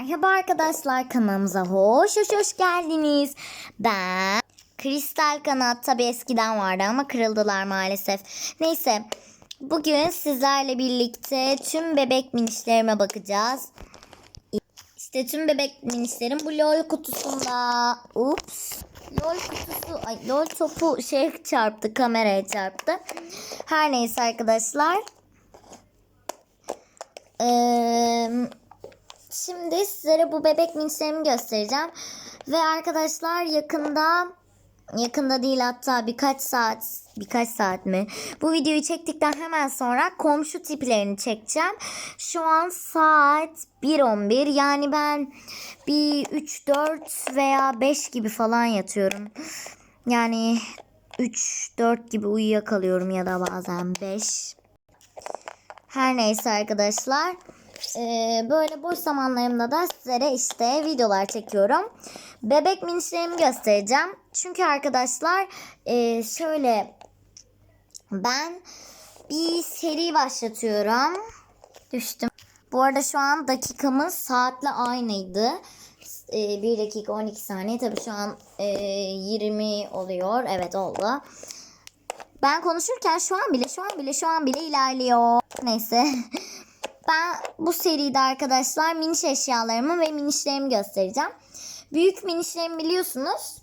Merhaba arkadaşlar kanalımıza hoş hoş hoş geldiniz. Ben Kristal Kanat tabi eskiden vardı ama kırıldılar maalesef. Neyse bugün sizlerle birlikte tüm bebek minişlerime bakacağız. İşte tüm bebek minişlerim bu lol kutusunda. Ups. Lol kutusu, ay lol topu şey çarptı kameraya çarptı. Her neyse arkadaşlar. Eee Şimdi sizlere bu bebek minçlerimi göstereceğim. Ve arkadaşlar yakında yakında değil hatta birkaç saat birkaç saat mi? Bu videoyu çektikten hemen sonra komşu tiplerini çekeceğim. Şu an saat 1.11 yani ben bir 3 4 veya 5 gibi falan yatıyorum. Yani 3 4 gibi uyuyakalıyorum ya da bazen 5. Her neyse arkadaşlar. Ee, böyle boş zamanlarımda da sizlere işte videolar çekiyorum. Bebek minişlerimi göstereceğim. Çünkü arkadaşlar e, şöyle ben bir seri başlatıyorum. Düştüm. Bu arada şu an dakikamız saatle aynıydı. E, 1 dakika 12 saniye. Tabii şu an e, 20 oluyor. Evet oldu. Ben konuşurken şu an bile şu an bile şu an bile ilerliyor. Neyse. Ben bu seride arkadaşlar miniş eşyalarımı ve minişlerimi göstereceğim. Büyük minişlerimi biliyorsunuz.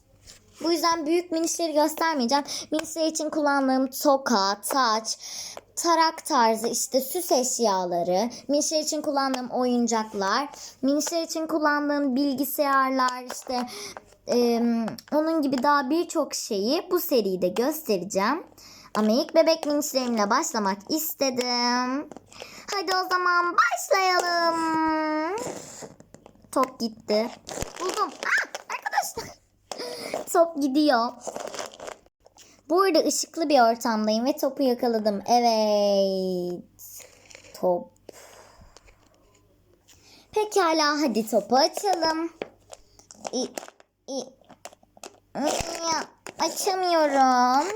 Bu yüzden büyük minişleri göstermeyeceğim. Minişler için kullandığım toka, taç, tarak tarzı işte süs eşyaları, minişler için kullandığım oyuncaklar, minişler için kullandığım bilgisayarlar işte e, onun gibi daha birçok şeyi bu seride göstereceğim. Ama ilk bebek minişlerimle başlamak istedim. Hadi o zaman başlayalım. Top gitti. Buldum. Aa, arkadaşlar. Top gidiyor. Bu arada ışıklı bir ortamdayım ve topu yakaladım. Evet. Top. Pekala hadi topu açalım. İ, i, açamıyorum.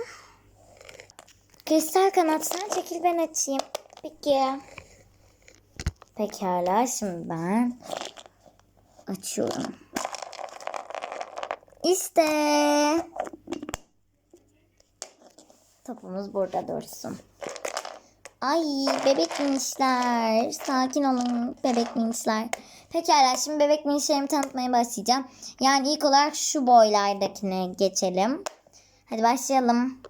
Kristal kanat sen çekil ben açayım. Peki. Pekala şimdi ben açıyorum. İşte topumuz burada dursun. Ay bebek minişler. Sakin olun bebek minişler. Pekala şimdi bebek minişlerimi tanıtmaya başlayacağım. Yani ilk olarak şu boylardakine geçelim. Hadi başlayalım.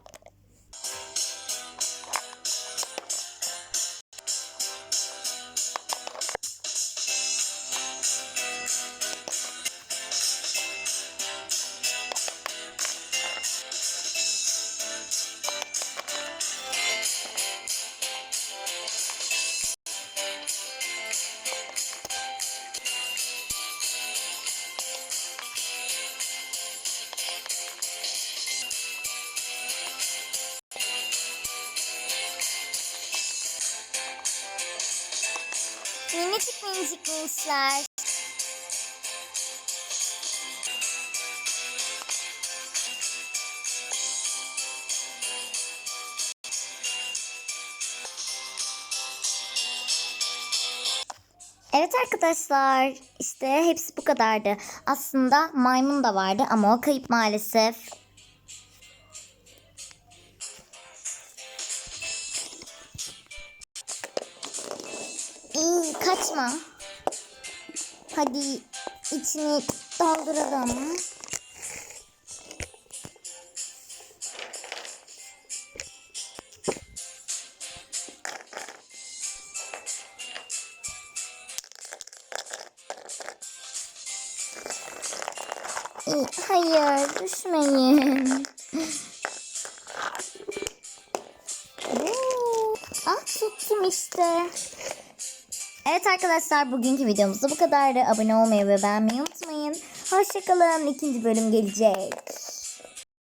Minicik minicik minişler. Evet arkadaşlar işte hepsi bu kadardı. Aslında maymun da vardı ama o kayıp maalesef. İyi kaçma. Hadi içini dolduralım. Hayır düşmeyin. Ah tuttum işte. Evet arkadaşlar bugünkü videomuz da bu kadardı. Abone olmayı ve beğenmeyi unutmayın. Hoşçakalın. İkinci bölüm gelecek.